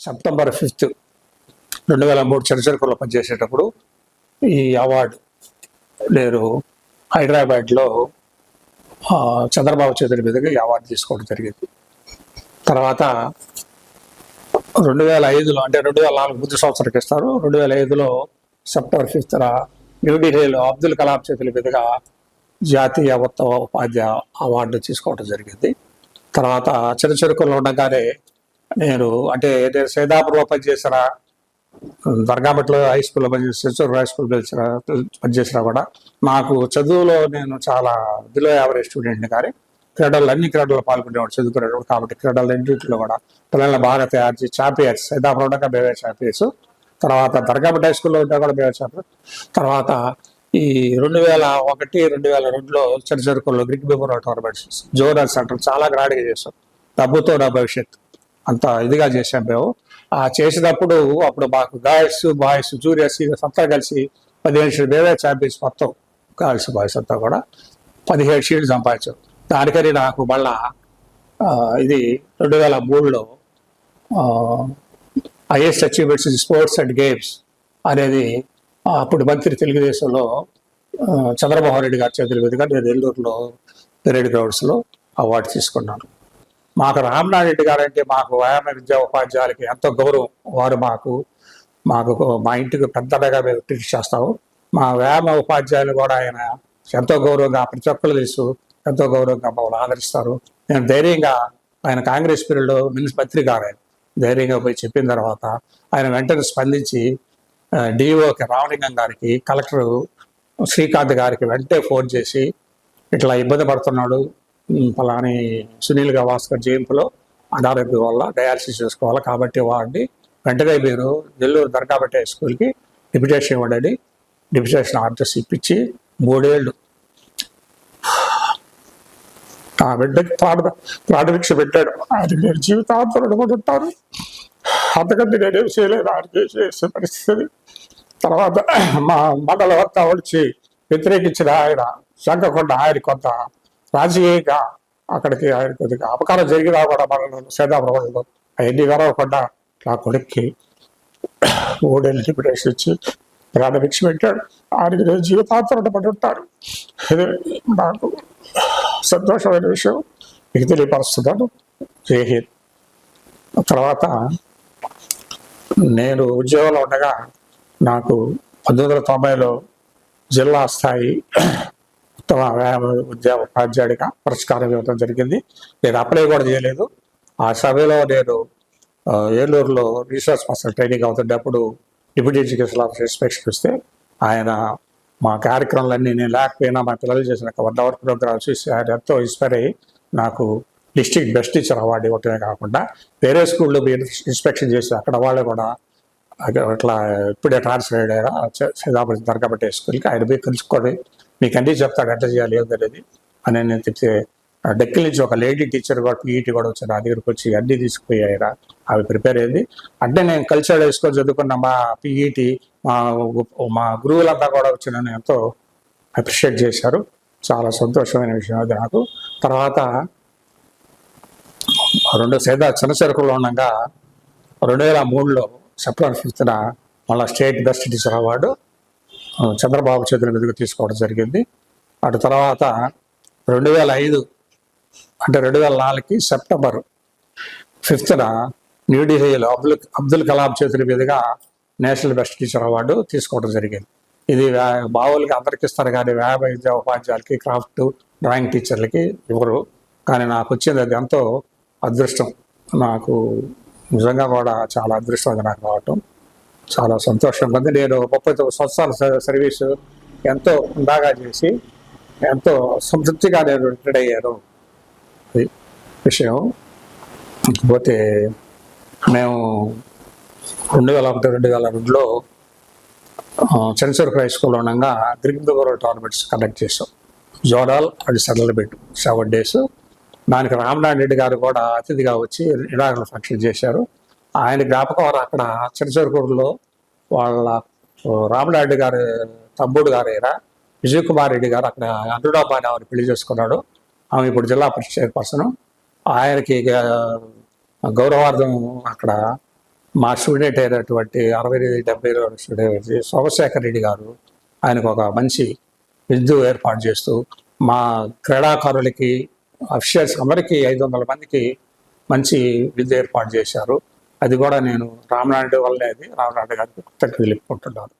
September fifth రెండు వేల మూడు చరిచరకుల్లో పనిచేసేటప్పుడు ఈ అవార్డు నేను హైదరాబాద్లో చంద్రబాబు చేతుల మీదుగా ఈ అవార్డు తీసుకోవడం జరిగింది. తర్వాత రెండు వేల ఐదులో అంటే రెండు వేల నాలుగు ముందు సంవత్సరానికి ఇస్తారు. రెండు వేల ఐదులో సెప్టెంబర్ ఫిఫ్త్న న్యూఢిల్లీలో అబ్దుల్ కలాం చేతుల మీదుగా జాతీయ ఉత్తమ ఉపాధ్యాయ అవార్డు తీసుకోవడం జరిగింది. తర్వాత చిన్న చిరుకుల్లో ఉండగానే నేను అంటే నేను సేదాపురంలో పనిచేసిన దర్గాబట్లో హై స్కూల్లో పనిచేసిన హై స్కూల్ పనిచేసిన పనిచేసినా కూడా నాకు చదువులో నేను చాలా బిలో యావరేజ్ స్టూడెంట్ని కానీ క్రీడలు అన్ని క్రీడల్లో పాల్గొనేవాడు చదువుకునేవాడు కాబట్టి క్రీడలు రెండింటిలో కూడా పిల్లల్ని బాగా తయారు చేసి ఛాంపియన్స్ సైదాపురం ఉండగా మేమే ఛాంపియన్స్. తర్వాత దర్గాపట్ హై స్కూల్లో ఉంటా కూడా మేమే ఛాంపియన్స్ తర్వాత ఈ రెండు వేల ఒకటి రెండు వేల రెండులో చిన్న చిరుకుల్లో గ్రిక్ మెమోరియల్ టోర్నమెంట్స్ జోనల్ సెంటర్ చాలా గ్రాండ్గా చేశాం. డబ్బుతో నా భవిష్యత్ అంత ఇదిగా చేసాం మేము. ఆ చేసినప్పుడు అప్పుడు మాకు గాయస్ బాయ్స్ జూనియర్స్ అంతా కలిసి పదిహేను షీట్ మేమే ఛాంపియన్స్ మొత్తం. గాయస్ బాయ్స్ అంతా కూడా పదిహేడు షీట్లు సంపాదించాం. దానికని నాకు మళ్ళా ఇది రెండు వేల మూడులో IS achievements in sports and games అనేది అప్పుడు మంత్రి తెలుగుదేశంలో ఆ, చంద్రమోహన్ రెడ్డి గారి చేతుల మీదుగా నేను నెల్లూరులో పెరేడ్ గ్రౌండ్స్లో అవార్డు తీసుకున్నాను. మాకు రామనాథ్ రెడ్డి గారు అంటే మాకు వ్యాయామ విద్యా ఉపాధ్యాయులకి ఎంతో గౌరవం. వారు మాకు మాకు మా ఇంటికి పెద్దగా మేము ట్రీట్ చేస్తాము మా వ్యాయామ ఉపాధ్యాయులు కూడా ఆయన ఎంతో గౌరవంగా ప్రతి ఒక్కరు తెలుసు ఎంతో గౌరవంగా మమ్మల్ని ఆదరిస్తారు. నేను ధైర్యంగా ఆయన కాంగ్రెస్ పీరియడ్లో మినిస్ మంత్రి గారు. ఆయన ధైర్యంగా పోయి చెప్పిన తర్వాత ఆయన వెంటనే స్పందించి డిఓకి రామలింగం గారికి కలెక్టర్ శ్రీకాంత్ గారికి వెంటనే ఫోన్ చేసి ఇట్లా ఇబ్బంది పడుతున్నాడు పలాని సునీల్ గవాస్కర్ జయింపులో అనారోగ్యం వల్ల డయాలసిస్ చేసుకోవాలి. కాబట్టి వాడిని వెంటనే మీరు నెల్లూరు దర్గాబట్టే స్కూల్కి డిప్యుటేషన్ ఇవ్వండి. డిప్యుటేషన్ ఆర్డర్స్ ఇప్పించి మూడేళ్ళు. ఆ బిడ్డకి ప్రాణ ప్రాణభిక్ష పెట్టాడు. ఆయన నేను జీవితాంతం రుణపడి ఉంటాను అంతకంటే నేనేం చేయలేదు ఆయన చేసే పరిస్థితి. తర్వాత మా మండల వద్ద వచ్చి వ్యతిరేకించిన ఆయన శంకకొండ ఆయన కొంత రాజకీయంగా అక్కడికి ఆయన కొద్దిగా అపకారం జరిగినా కూడా మండలంలో సేదాపురంలో అవన్నీ వెరవకుండా నా కొడుక్కి మూడేళ్ళు లిమిటేషన్ ఇచ్చి ప్రాణభిక్ష పెట్టాడు. ఆయన నేను జీవితాంతం రుణపడి ఇది నాకు సంతోషమైన విషయం. మీకు తెలియపరుస్తున్నాను. జై తర్వాత నేను ఉద్యోగంలో ఉండగా నాకు పంతొమ్మిది వందల తొంభైలో జిల్లా స్థాయి ఉత్తమ వ్యాయామ ఉపాధ్యాయుడిగా పురస్కారం ఇవ్వడం జరిగింది. నేను అప్లై కూడా చేయలేదు. ఆ సభలో నేను ఏలూరులో రీసెర్చ్ పర్సన్ ట్రైనింగ్ అవుతుండేప్పుడు డిప్యూటీ ఎడ్యుకేషన్ ఆఫీసర్ ఇన్స్పెక్షన్ ఇస్తే ఆయన మా కార్యక్రమాలన్నీ నేను లేకపోయినా మా పిల్లలు చేసిన వన్ అవర్ ప్రోగ్రామ్ చూసి ఆయన ఎంతో ఇన్స్పైర్ అయ్యి నాకు డిస్ట్రిక్ట్ బెస్ట్ టీచర్ అవార్డు ఇవ్వటమే కాకుండా వేరే స్కూల్లో ఇన్స్పెక్షన్ చేసి అక్కడ వాళ్ళు కూడా అట్లా ఇప్పుడే ట్రాన్స్ఫర్ అయ్యారు? సీతాపతి దర్గాపట్టే స్కూల్కి ఆయన పోయి కలుసుకొని మీకు అన్నీ చెప్తాడు ఎట్లా చేయాలి ఏంటనేది అని నేను చెప్తే ఆ డెక్కల నుంచి ఒక లేడీ టీచర్ కూడా పీఈటీ కూడా వచ్చారు నా దగ్గరికి వచ్చి అన్నీ తీసుకుపోయారా అవి ప్రిపేర్ అయింది. అంటే నేను కల్చర్ వేసుకొని చదువుకున్న మా పీఈటీ మా మా గురువులంతా కూడా వచ్చి నన్ను ఎంతో అప్రిషియేట్ చేశారు. చాలా సంతోషమైన విషయం అది నాకు. తర్వాత రెండు సేద చిన్నచెరుకులో ఉండగా రెండు వేల మూడులో సెప్టెంబర్ ఫిఫ్త్న మళ్ళీ state best teacher award Chandrababu చేతుల మీదుగా తీసుకోవడం జరిగింది. అటు తర్వాత రెండు వేల ఐదు అంటే రెండు వేల నాలుగుకి సెప్టెంబర్ ఫిఫ్త్న న్యూఢిల్లీలో అబ్దుల్ అబ్దుల్ కలాం చేతుల మీదుగా నేషనల్ బెస్ట్ టీచర్ అవార్డు తీసుకోవడం జరిగింది. ఇది వ్యా- అందరికి ఇస్తారు కానీ వ్యాయామ విద్యా ఉపాధ్యాయులకి క్రాఫ్ట్ డ్రాయింగ్ టీచర్లకి ఇవ్వరు. కానీ నాకు వచ్చింది అది ఎంతో అదృష్టం. నాకు నిజంగా కూడా చాలా అదృష్టం అది నాకు రావటం చాలా సంతోషంగా ఉంది నేను ముప్పై తొమ్మిది సంవత్సరాల స- సర్వీసు ఎంతో బాగా చేసి ఎంతో సంతృప్తిగా నేను రిటైర్ అయ్యాను. అది విషయం. ఇకపోతే మేము రెండు వేల ఒకటి రెండు వేల రెండులో సెన్సూర్ హై స్కూల్లో ఉండగా గ్రీన్ వరల్డ్ టోర్నమెంట్స్ కండక్ట్ చేసాం zonal and settlement seven days దానికి రామనారాయణ రెడ్డి గారు కూడా అతిథిగా వచ్చి ఇలాగ ఫంక్షన్ చేశారు. ఆయన జ్ఞాపకం అక్కడ చిరచరకూరులో వాళ్ళ రామనాయుడు గారి తమ్ముడు గారు అయినా విజయ్ కుమార్ రెడ్డి గారు అక్కడ అనురాబాని ఆమెను పెళ్ళి చేసుకున్నాడు. ఆమె ఇప్పుడు జిల్లా పరిషత్ పర్సన్ ఆయనకి గౌరవార్థం అక్కడ మా స్టూడెంట్ అయినటువంటి అరవై ఎనిమిది డెబ్బై స్టూడెంట్ సోమశేఖర్ రెడ్డి గారు ఆయనకు ఒక మంచి విందు ఏర్పాటు చేస్తూ మా క్రీడాకారులకి అఫీషియల్స్ అందరికీ ఐదు వందల మందికి మంచి విందు ఏర్పాటు చేశారు. అది కూడా నేను రామనాయుడు వల్లే అది రామనాయుడు గారికి కృతజ్ఞతలు తెలుపుకుంటున్నాను